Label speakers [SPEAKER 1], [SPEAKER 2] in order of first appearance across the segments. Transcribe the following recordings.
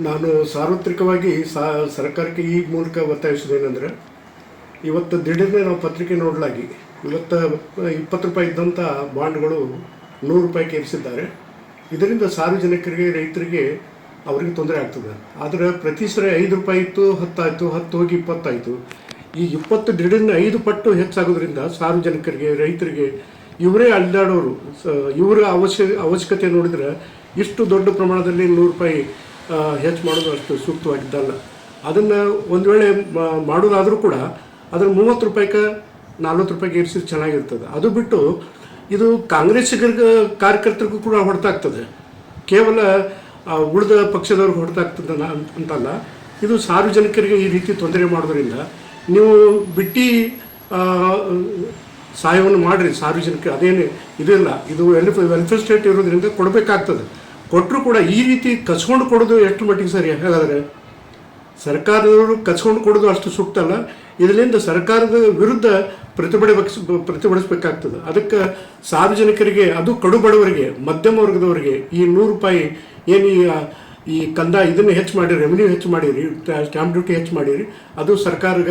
[SPEAKER 1] ನಾನು ಸಾರ್ವತ್ರಿಕವಾಗಿ ಸರ್ಕಾರಕ್ಕೆ ಈ ಮೂಲಕ ಒತ್ತಾಯಿಸೋದೇನೆಂದರೆ ಇವತ್ತು ದಿಢೀರ್ನೆ ನಾವು ಪತ್ರಿಕೆ ನೋಡಲಾಗಿ, ಇವತ್ತು ಇಪ್ಪತ್ತು ರೂಪಾಯಿ ಇದ್ದಂಥ ಬಾಂಡ್ಗಳು ನೂರು ರೂಪಾಯಿಗೆ ಏರಿಸಿದ್ದಾರೆ ಇದರಿಂದ ಸಾರ್ವಜನಿಕರಿಗೆ, ರೈತರಿಗೆ ಅವರಿಗೆ ತೊಂದರೆ ಆಗ್ತದೆ. ಆದರೆ ಪ್ರತಿ ಸರಿ ಐದು ರೂಪಾಯಿ ಇತ್ತು, ಹತ್ತಾಯಿತು, ಹತ್ತು ಹೋಗಿ ಇಪ್ಪತ್ತಾಯಿತು. ಈ ಇಪ್ಪತ್ತು ದಿಢೀರ್ನ ಐದು ಪಟ್ಟು ಹೆಚ್ಚಾಗೋದ್ರಿಂದ ಸಾರ್ವಜನಿಕರಿಗೆ, ರೈತರಿಗೆ, ಇವರೇ ಅಲ್ಲಾಡೋರು ಇವರ ಅವಶ್ಯ, ಅವಶ್ಯಕತೆ ನೋಡಿದ್ರೆ ಇಷ್ಟು ದೊಡ್ಡ ಪ್ರಮಾಣದಲ್ಲಿ ನೂರು ರೂಪಾಯಿ ಹೆಚ್ಚು ಮಾಡೋದು ಅಷ್ಟು ಸೂಕ್ತವಾಗಿದ್ದಲ್ಲ. ಅದನ್ನು ಒಂದು ವೇಳೆ ಮಾಡೋದಾದರೂ ಕೂಡ ಅದನ್ನು ಮೂವತ್ತು ರೂಪಾಯಿಗೆ ನಲ್ವತ್ತು ರೂಪಾಯಿಗೆ ಏರಿಸಿದ್ರೆ ಚೆನ್ನಾಗಿರ್ತದೆ. ಅದು ಬಿಟ್ಟು ಇದು ಕಾಂಗ್ರೆಸ್ಸಿಗರಿಗೆ, ಕಾರ್ಯಕರ್ತರಿಗೂ ಕೂಡ ಹೊಡೆತಾಗ್ತದೆ. ಕೇವಲ ಉಳಿದ ಪಕ್ಷದವ್ರಿಗೆ ಹೊಡೆತಾಗ್ತದೆ ಅಂತಲ್ಲ. ಇದು ಸಾರ್ವಜನಿಕರಿಗೆ ಈ ರೀತಿ ತೊಂದರೆ ಮಾಡೋದ್ರಿಂದ ನೀವು ಬಿಟ್ಟು ಸಹಾಯವನ್ನು ಮಾಡಿರಿ ಸಾರ್ವಜನಿಕ ಅದೇನು ಇದಿಲ್ಲ ಇದು ವೆಲ್ಫ ವೆಲ್ಫೇರ್ ಸ್ಟೇಟ್ ಇರೋದ್ರಿಂದ ಕೊಡಬೇಕಾಗ್ತದೆ. ಕೊಟ್ಟರು ಕೂಡ ಈ ರೀತಿ ಕಚ್ಕೊಂಡು ಕೊಡೋದು ಎಷ್ಟು ಮಟ್ಟಿಗೆ ಸರಿ? ಹಾಗಾದರೆ ಸರ್ಕಾರದವರು ಕಚ್ಕೊಂಡು ಕೊಡೋದು ಅಷ್ಟು ಸೂಕ್ತ ಇದರಿಂದ ಸರ್ಕಾರದ ವಿರುದ್ಧ ಪ್ರತಿಭಟ ಪ್ರತಿಭಟಿಸಬೇಕಾಗ್ತದೆ. ಅದಕ್ಕೆ ಸಾರ್ವಜನಿಕರಿಗೆ, ಅದು ಕಡು ಬಡವರಿಗೆ ಮಧ್ಯಮ ವರ್ಗದವರಿಗೆ ಈ ನೂರು ರೂಪಾಯಿ ಏನು ಈ ಈ ಕಂದ ಇದನ್ನು ಹೆಚ್ಚು ಮಾಡಿ ರೆವಿನ್ಯೂ ಹೆಚ್ಚು ಮಾಡಿರಿ ಸ್ಟ್ಯಾಂಪ್ ಡ್ಯೂಟಿ ಹೆಚ್ಚು ಮಾಡಿರಿ, ಅದು ಸರ್ಕಾರಗ,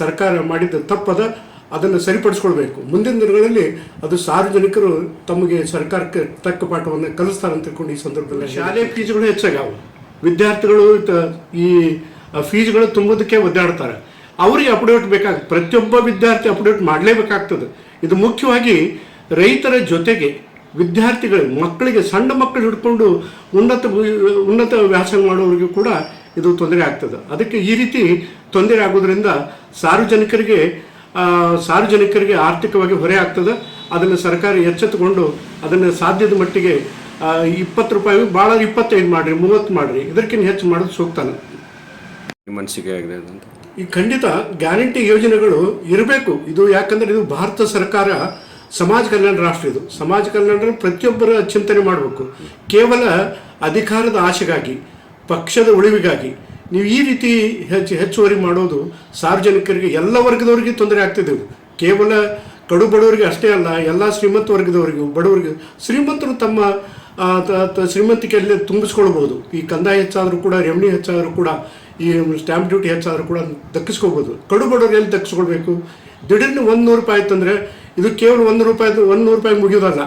[SPEAKER 1] ಸರ್ಕಾರ ಮಾಡಿದ ತಪ್ಪದ ಅದನ್ನು ಸರಿಪಡಿಸ್ಕೊಳ್ಬೇಕು. ಮುಂದಿನ ದಿನಗಳಲ್ಲಿ ಅದು ಸಾರ್ವಜನಿಕರು ತಮಗೆ ಸರ್ಕಾರಕ್ಕೆ ತಕ್ಕ ಪಾಠವನ್ನು ಕಲಿಸ್ತಾರೆ ಅಂತ ಈ ಸಂದರ್ಭದಲ್ಲಿ ಶಾಲೆ ಫೀಸ್ಗಳು ಹೆಚ್ಚಾಗವು ವಿದ್ಯಾರ್ಥಿಗಳು ಈ ಫೀಸ್ಗಳು ತುಂಬೋದಕ್ಕೆ ಒದ್ದಾಡ್ತಾರೆ. ಅವರಿಗೆ ಅಪ್ಡೇಟ್ ಬೇಕಾಗ್ತದೆ ಪ್ರತಿಯೊಬ್ಬ ವಿದ್ಯಾರ್ಥಿ ಅಪ್ಡೇಟ್ ಮಾಡಲೇಬೇಕಾಗ್ತದೆ. ಇದು ಮುಖ್ಯವಾಗಿ ರೈತರ ಜೊತೆಗೆ ವಿದ್ಯಾರ್ಥಿಗಳು, ಮಕ್ಕಳಿಗೆ, ಸಣ್ಣ ಮಕ್ಕಳು ಹಿಡ್ಕೊಂಡು ಉನ್ನತ ಉನ್ನತ ವ್ಯಾಸಂಗ ಮಾಡೋರಿಗೂ ಕೂಡ ಇದು ತೊಂದರೆ ಆಗ್ತದೆ. ಅದಕ್ಕೆ ಈ ರೀತಿ ತೊಂದರೆ ಆಗೋದ್ರಿಂದ ಸಾರ್ವಜನಿಕರಿಗೆ ಸಾರ್ವಜನಿಕರಿಗೆ ಆರ್ಥಿಕವಾಗಿ ಹೊರೆ ಆಗ್ತದೆ. ಅದನ್ನು ಸರ್ಕಾರ ಎಚ್ಚೆತ್ತುಕೊಂಡು ಅದನ್ನು ಸಾಧ್ಯದ ಮಟ್ಟಿಗೆ ಇಪ್ಪತ್ತು ರೂಪಾಯಿ ಭಾಳ ಇಪ್ಪತ್ತೈದು ಮಾಡಿರಿ ಮೂವತ್ತು ಮಾಡಿರಿ ಇದಕ್ಕಿಂತ ಹೆಚ್ಚು ಮಾಡೋದು
[SPEAKER 2] ಸೂಕ್ತಾನೆ. ಮನಸ್ಸಿಗೆ ಆಗಿದೆ ಅಂತ.
[SPEAKER 1] ಈ ಖಂಡಿತ ಗ್ಯಾರಂಟಿ ಯೋಜನೆಗಳು ಇರಬೇಕು. ಇದು ಯಾಕಂದ್ರೆ ಇದು ಭಾರತ ಸರ್ಕಾರ ಸಮಾಜ ಕಲ್ಯಾಣ ರಾಷ್ಟ್ರ ಇದು. ಸಮಾಜ ಕಲ್ಯಾಣ ಪ್ರತಿಯೊಬ್ಬರ ಚಿಂತನೆ ಮಾಡಬೇಕು. ಕೇವಲ ಅಧಿಕಾರದ ಆಶೆಗಾಗಿ ಪಕ್ಷದ ಉಳಿವಿಗಾಗಿ ನೀವು ಈ ರೀತಿ ಹೆಚ್ಚು ಹೆಚ್ಚುವರಿ ಮಾಡೋದು ಸಾರ್ವಜನಿಕರಿಗೆ, ಎಲ್ಲ ವರ್ಗದವರಿಗೆ ತೊಂದರೆ ಆಗ್ತಿದೆ. ಕೇವಲ ಕಡು ಬಡವರಿಗೆ ಅಷ್ಟೇ ಅಲ್ಲ, ಎಲ್ಲ ಶ್ರೀಮಂತ ವರ್ಗದವರಿಗೂ, ಬಡವರಿಗೆ, ಶ್ರೀಮಂತರು ತಮ್ಮ ಶ್ರೀಮಂತಿಕೆಯಲ್ಲಿ ತುಂಬಿಸ್ಕೊಳ್ಬೋದು ಈ ಕಂದಾಯ ಹೆಚ್ಚಾದರೂ ಕೂಡ, ರೆವೆನ್ಯೂ ಹೆಚ್ಚಾದರೂ ಕೂಡ, ಈ ಸ್ಟ್ಯಾಂಪ್ ಡ್ಯೂಟಿ ಹೆಚ್ಚಾದರೂ ಕೂಡ ದಕ್ಕಿಸ್ಕೋಬೋದು ಕಡು ಬಡವರು ಎಲ್ಲಿ ದಕ್ಕಿಸ್ಕೊಳ್ಬೇಕು? ದಿಢೀರ್ನ ಒಂದು ನೂರು ರೂಪಾಯಿ ಆಯ್ತಂದ್ರೆ ಇದು ಕೇವಲ ಒಂದು ರೂಪಾಯಿ ಒಂದು ನೂರು ರೂಪಾಯಿ ಮುಗಿಯೋದಲ್ಲ.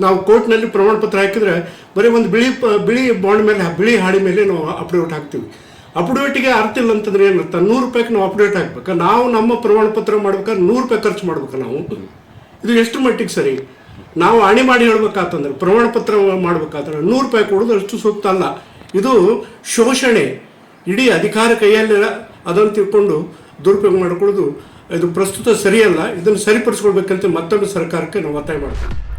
[SPEAKER 1] ನಾವು ಕೋರ್ಟ್ನಲ್ಲಿ ಪ್ರಮಾಣ ಪತ್ರ ಹಾಕಿದ್ರೆ ಬರೀ ಒಂದು ಬಿಳಿ ಪ- ಬಿಳಿ ಬಾಂಡ್ ಮೇಲೆ, ಬಿಳಿ ಹಾಡಿ ಮೇಲೆ ನಾವು ಅಪ್ಡೇಟ್ ಹಾಕ್ತೀವಿ. ಅಪ್ಡೇಟಿಗೆ ಅರ್ಥ ಇಲ್ಲ ಅಂತಂದ್ರೆ ಏನರ್ಥ? ನೂರು ರೂಪಾಯಿಗೆ ನಾವು ಅಪ್ಡೇಟ್ ಹಾಕ್ಬೇಕು? ನಾವು ನಮ್ಮ ಪ್ರಮಾಣ ಪತ್ರ ಮಾಡ್ಬೇಕಾದ್ರೆ ನೂರು ರೂಪಾಯಿ ಖರ್ಚು ಮಾಡ್ಬೇಕು ನಾವು? ಇದು ಎಷ್ಟು ಮಟ್ಟಿಗೆ ಸರಿ? ನಾವು ಅಣಿ ಮಾಡಿ ಹೇಳ್ಬೇಕಾತಂದ್ರೆ, ಪ್ರಮಾಣ ಪತ್ರ ಮಾಡ್ಬೇಕಾದ್ರೆ ನೂರು ರೂಪಾಯಿ ಕೊಡೋದು ಅಷ್ಟು ಸೂಕ್ತ ಅಲ್ಲ ಇದು ಶೋಷಣೆ. ಇಡೀ ಅಧಿಕಾರ ಕೈಯಲ್ಲಿ ಅದನ್ನು ತಿಳ್ಕೊಂಡು ದುರುಪಯೋಗ ಮಾಡ್ಕೊಳ್ಳೋದು ಇದು ಪ್ರಸ್ತುತ ಸರಿಯಲ್ಲ. ಇದನ್ನು ಸರಿಪಡಿಸ್ಕೊಳ್ಬೇಕಂತ ಮತ್ತೊಂದು ಸರ್ಕಾರಕ್ಕೆ ನಾವು ಒತ್ತಾಯ ಮಾಡ್ತೀವಿ.